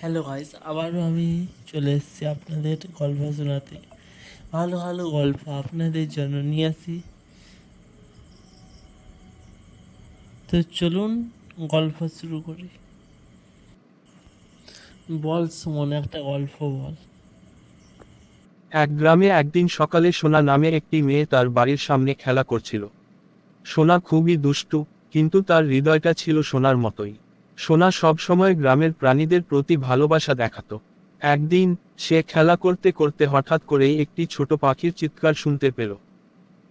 Hello guys আবারও আমি চলে এসেছি আপনাদের গল্প শোনাতে। ভালো ভালো গল্প আপনাদের জন্য নিয়ে আসি। তো চলুন গল্প শুরু করি। বল সুমন, একটা গল্প বল। এক গ্রামে একদিন সকালে সোনা নামে একটি মেয়ে তার বাড়ির সামনে খেলা করছিল। সোনা খুবই দুষ্টু, কিন্তু তার হৃদয়টা ছিল সোনার মতোই। সোনা সবসময় গ্রামের প্রাণীদের প্রতি ভালোবাসা দেখাতো। একদিন, সে খেলা করতে করতে হঠাৎ করেই একটি ছোট পাখির চিৎকার শুনতে পেল।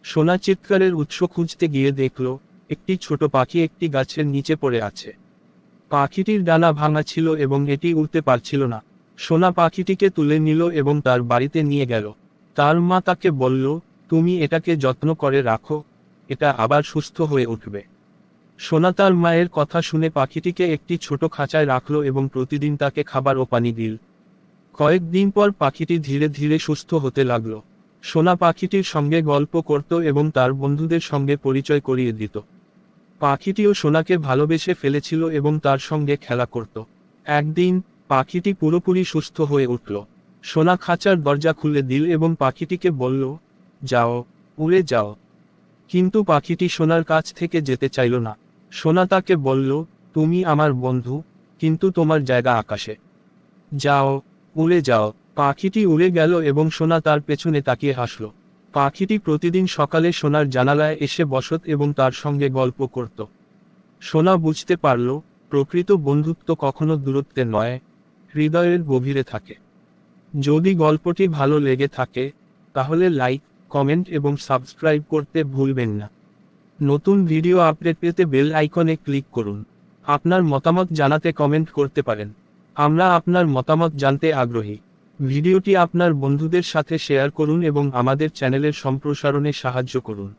সোনা চিৎকারের উৎস খুঁজতে গিয়ে দেখল, একটি ছোট পাখি একটি গাছের নিচে পড়ে আছে। পাখিটির ডানা ভাঙা ছিল এবং এটি উড়তে পারছিল না। সোনা পাখিটিকে তুলে নিল এবং তার বাড়িতে নিয়ে গেল। তার মা তাকে বলল, তুমি এটাকে যত্ন করে রাখো, এটা আবার সুস্থ হয়ে উঠবে। সোনা তার মায়ের কথা শুনে পাখিটিকে একটি ছোট খাঁচায় রাখল এবং প্রতিদিন তাকে খাবার ও পানি দিল। কয়েকদিন পর পাখিটি ধীরে ধীরে সুস্থ হতে লাগল। সোনা পাখিটির সঙ্গে গল্প করত এবং তার বন্ধুদের সঙ্গে পরিচয় করিয়ে দিত। পাখিটিও সোনাকে ভালোবেসে ফেলেছিল এবং তার সঙ্গে খেলা করত। একদিন, পাখিটি পুরোপুরি সুস্থ হয়ে উঠল। সোনা খাঁচার দরজা খুলে দিল এবং পাখিটিকে বলল, যাও, উড়ে যাও। কিন্তু পাখিটি সোনার কাছ থেকে যেতে চাইল না। সোনা তাকে বলল, তুমি আমার বন্ধু, কিন্তু তোমার জায়গা আকাশে। যাও, উড়ে যাও। পাখিটি উড়ে গেল এবং সোনা তার পেছনে তাকিয়ে হাসল। পাখিটি প্রতিদিন সকালে সোনার জানালায় এসে বসত এবং তার সঙ্গে গল্প করত। সোনা বুঝতে পারল, প্রকৃত বন্ধুত্ব কখনো দূরত্বে নয়, হৃদয়ের গভীরে থাকে। যদি গল্পটি ভালো লেগে থাকে, তাহলে লাইক, কমেন্ট এবং সাবস্ক্রাইব করতে ভুলবেন না। নতুন ভিডিও আপডেট পেতে বেল আইকনে ক্লিক করুন। আপনার মতামত জানাতে কমেন্ট করতে পারেন। আমরা আপনার মতামত জানতে আগ্রহী। ভিডিওটি আপনার বন্ধুদের সাথে শেয়ার করুন এবং আমাদের চ্যানেলের সম্প্রসারণে সাহায্য করুন।